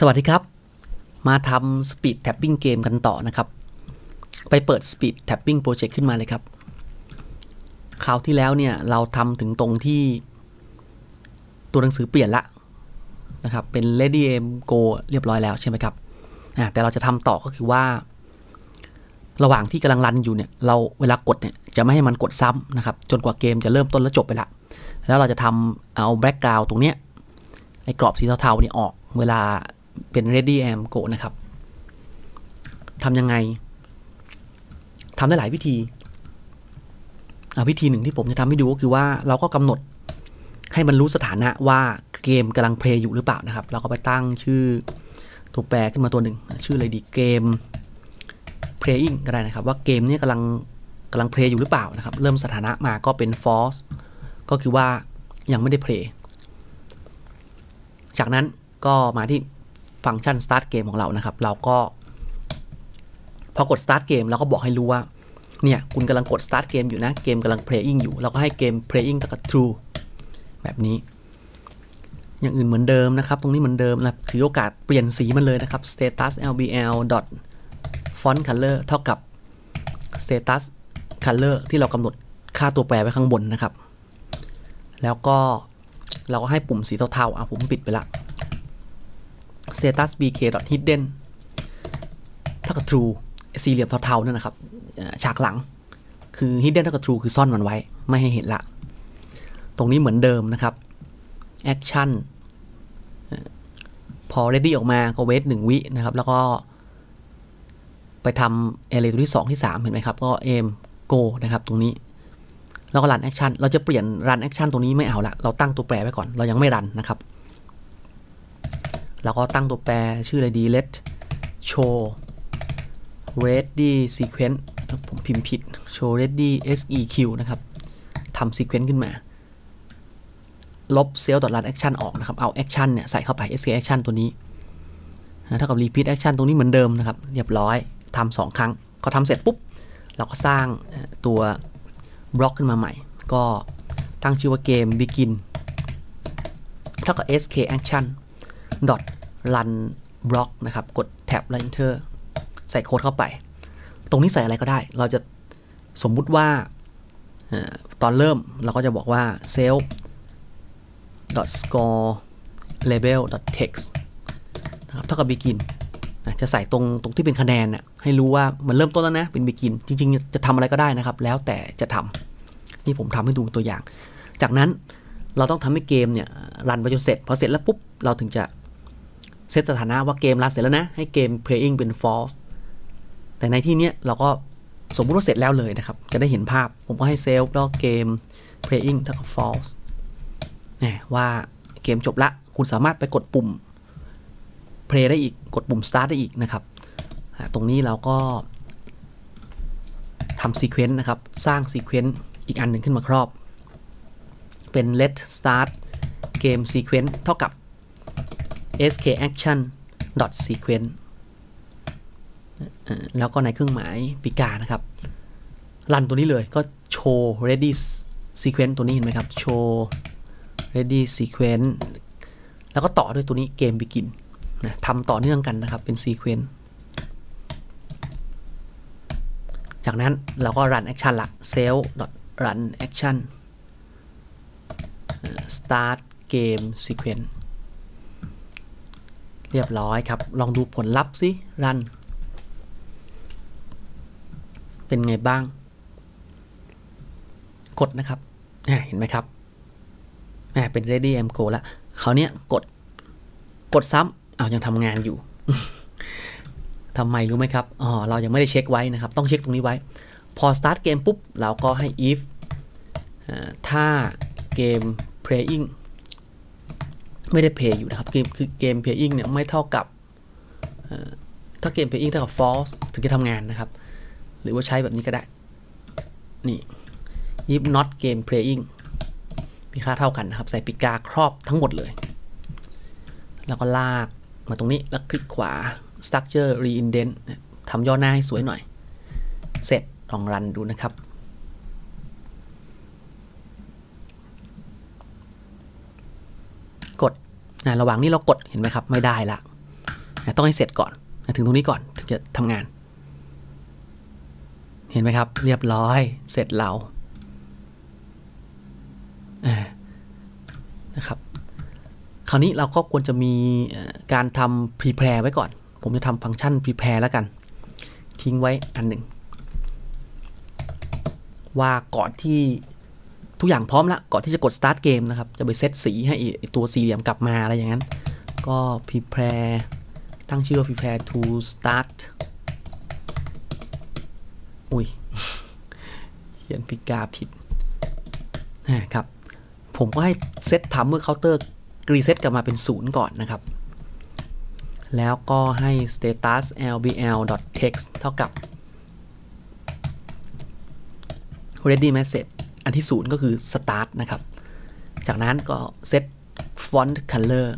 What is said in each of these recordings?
สวัสดีครับ มาทำ Speed Tapping เกมกันต่อนะครับ ไปเปิด Speed Tapping Project ขึ้นมาเลยครับ คราวที่แล้วเนี่ยเราทำถึงตรงที่ตัวหนังสือเปลี่ยนละนะครับ เป็น Ready Aim Go เรียบร้อยแล้วใช่ไหมครับแต่เราจะทำต่อก็คือว่า ระหว่างที่กำลังรันอยู่เนี่ย เราเวลากดเนี่ยจะไม่ให้มันกดซ้ำนะครับ จนกว่าเกมจะเริ่มต้นและจบไปละ แล้วเราจะทำเอาแบ็กกราวตรงเนี้ยไอ้กรอบสีเทาๆเนี่ยออก เวลา เป็น ready am go นะครับทำยังไงทำได้หลายวิธีอะวิธีหนึ่งที่ผมจะทำให้ดูก็คือว่าเราก็กำหนดให้มันรู้สถานะว่าเกมกำลังเพลย์อยู่หรือเปล่านะครับ เราก็ไปตั้งชื่อตัวแปรขึ้นมาตัวหนึ่ง ชื่ออะไรดีเกม playing ก็ได้นะครับ ว่าเกมนี้กำลังกำลังเพลย์อยู่หรือเปล่านะครับ เริ่มสถานะมาก็เป็น false ก็คือว่ายังไม่ได้เพลย์จากนั้นก็มาที่ ฟังก์ชัน start game ของเรานะครับ เราก็พอกด start game เราก็บอกให้รู้ว่า เนี่ย คุณกำลังกด start game อยู่นะ เกมกำลัง playing อยู่ เราก็ให้เกม playing กับ true แบบนี้ อย่างอื่นเหมือนเดิมนะครับ ตรงนี้เหมือนเดิมนะ ถือโอกาสเปลี่ยนสีมันเลยนะครับ status lbl dot font color เท่ากับ status color ที่เรากำหนดค่าตัวแปรไว้ข้างบนนะครับ แล้วก็เราก็ให้ปุ่มสีเทาๆอะผมปิดไปละ status bk hidden เท่ากับ true สี่เหลี่ยมเทาๆนั่นนะครับอ่าฉากหลัง คือ hidden เท่ากับ true คือซ่อนมันไว้ ไม่ให้เห็นละ ตรงนี้เหมือนเดิมนะครับ action พอ ready ออกมาก็เวทหนึ่งวินะครับ แล้วก็ไปทำ array ตัวที่ 2 ที่ 3 เห็นไหมครับ ก็ aim go นะครับ ตรงนี้ แล้วก็ run action เราจะเปลี่ยน run action ตรงนี้ไม่เอาละเราตั้งตัวแปรไว้ก่อน เรายังไม่รันนะครับ แล้วก็ตั้งตัวแปรชื่ออะไรดี let show ready sequence ผมพิมพ์ผิด show ready seq นะครับทำ sequence ขึ้นมา ลบ cell run action ออกนะครับ เอา action เนี่ย ใส่เข้าไป sk action ตัวนี้เท่ากับ repeat action ตรงนี้เหมือนเดิมนะครับ เรียบร้อยทำสองครั้งพอทำเสร็จปุ๊บ เราก็สร้างตัวบล็อกขึ้นมาใหม่ ก็ตั้งชื่อว่าเกม begin เท่ากับ sk action dot run block นะครับ กดแท็บแล้ว enter ใส่โค้ดเข้าไป ตรงนี้ใส่อะไรก็ได้ เราจะสมมุติว่าตอนเริ่มเราก็จะบอกว่า self dot score label dot text นะครับเท่ากับ begin นะจะใส่ตรงตรงที่เป็นคะแนนน่ะให้รู้ว่ามันเริ่มต้นแล้วนะเป็น begin จริง ๆ จะทำอะไรก็ได้นะครับ แล้วแต่จะทำนี่ผมทำให้ดูตัวอย่าง จากนั้นเราต้องทำให้เกมเนี่ยรันไปจนเสร็จพอเสร็จแล้วปุ๊บเราถึงจะ เซตสถานะว่าเกมรันเสร็จแล้วนะ ให้เกม playing เป็น false แต่ในที่เนี้ยเราก็สมมุติว่าเสร็จแล้วเลยนะครับ จะได้เห็นภาพผมก็ให้เซลล์แล้วเกม playing เท่ากับ false นี่ยว่าเกมจบละ คุณสามารถไปกดปุ่ม play ได้อีกกดปุ่ม start ได้อีกนะครับ ตรงนี้เราก็ทำ sequence นะครับ สร้าง sequence อีกอันหนึ่งขึ้นมาครอบ เป็น let start game sequence เท่ากับ skaction. sequence แล้วก็ในเครื่องหมายปีกานะครับ รันตัวนี้เลยก็โชว์ ready sequence ตัวนี้เห็นไหมครับโชว์ ready sequence แล้วก็ต่อด้วยตัวนี้เกม begin นะทำต่อเนื่องกันนะครับเป็น sequence จากนั้นเราก็ run action ละ cell run action start game sequence เรียบร้อยครับ ลองดูผลลัพธ์สิ run เป็นไงบ้าง กดนะครับอ่เห็นไหมครับเป็น ready am go แล้วเขาเนี้ยกด กดซ้ำเอายังทำงานอยู่ทำไมรู้ไหมครับ อ๋อ เรายังไม่ได้เช็คไว้นะครับ ต้องเช็คตรงนี้ไว้ พอ start เกมปุ๊บ เราก็ให้ if ถ้าเกม playing ไม่ได้ play อยู่นะครับเกมคือเกม playing เนี่ยไม่เท่ากับถ้าเกม playing เท่ากับ false ถึงจะทำงานนะครับ หรือว่าใช้แบบนี้ก็ได้ นี่ if not game playing มีค่าเท่ากันนะครับ ใส่ปีกาครอบทั้งหมดเลย แล้วก็ลากมาตรงนี้แล้วคลิกขวา structure reindent ทำย่อหน้าให้สวยหน่อย เสร็จลองรันดูนะครับ กด นะระหว่างนี้เรากดเห็นไหมครับไม่ได้ละนะต้องให้เสร็จก่อนนะถึงตรงนี้ก่อนถึงจะทำงาน เห็นไหมครับ เรียบร้อยเสร็จเรานะครับ คราวนี้เราก็ควรจะมีการทำ prepare ไว้ก่อน ผมจะทำฟังก์ชัน prepare แล้วกัน ทิ้งไว้อันหนึ่งว่าก่อนที่ ทุกอย่างพร้อมแล้วก่อนที่จะกด start เกมนะครับ จะไปเซตสีให้ตัวสี่เหลี่ยมกลับมาอะไรอย่างนั้น ก็ prepare ตั้งชื่อว่า prepare to start อุ้ยเขียนพิกาผิดนะครับ ผมก็ให้เซต timer counter reset กลับมาเป็นศูนย์ก่อนนะครับ แล้วก็ให้ status lbl text เท่ากับ ready message อันที่ศูนย์ก็คือ start นะครับ จากนั้นก็ set font color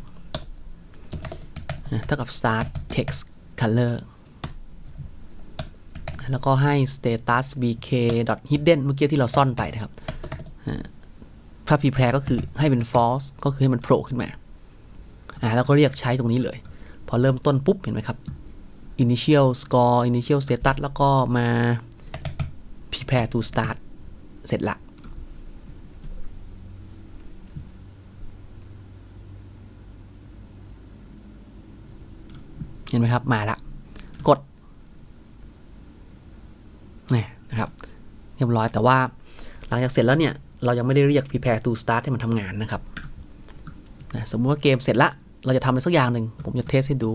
เท่ากับ start text color แล้วก็ให้ status bk hidden เมื่อกี้ที่เราซ่อนไปนะครับถ้า prepare ก็คือให้เป็น false ก็คือให้มันโผล่ขึ้นมาอ่าแล้วก็เรียกใช้ตรงนี้เลย พอเริ่มต้นปุ๊บ เห็นไหมครับ initial score initial status แล้วก็มา prepare to start เสร็จละ เห็นไหมครับ มาละ กดนี่นะครับ เรียบร้อยแต่ว่าหลังจากเสร็จแล้วเนี่ย เรายังไม่ได้เรียก prepare to start ให้มันทำงานนะครับนะสมมติว่าเกมเสร็จละเราจะทำอะไรสักอย่างหนึ่ง ผมจะเทสให้ดู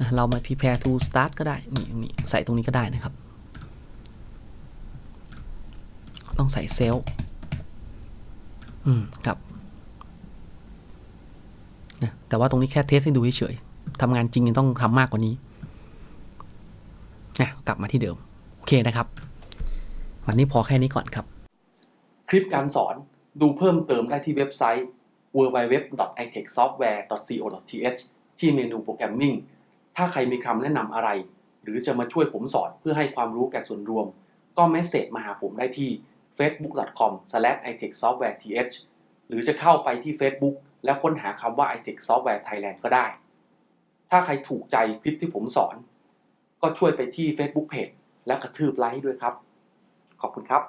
นะเรามา prepare to start ก็ได้นี่นี่ใส่ตรงนี้ก็ได้นะครับ ต้องใส่เซลล์อืมครับนะแต่ว่าตรงนี้แค่เทสให้ดูเฉย ทำงานจริงยังต้องทำมากกว่านี้นะกลับมาที่เดิม โอเคนะครับ วันนี้พอแค่นี้ก่อนครับ คลิปการสอนดูเพิ่มเติมได้ที่เว็บไซต์ www.itechsoftware.co.th ที่เมนูโปรแกรมมิ่งถ้าใครมีคำแนะนำอะไร หรือจะมาช่วยผมสอนเพื่อให้ความรู้แก่ส่วนรวม ก็เมสเซจมาหาผมได้ที่ facebook.com/itechsoftwareth หรือจะเข้าไปที่ Facebook แล้วค้นหาคำว่า itech software thailand ก็ได้ ถ้าใครถูกใจคลิปที่ผมสอน ก็ช่วยไปที่ Facebook Page และกระทืบไลค์ด้วยครับ ขอบคุณครับ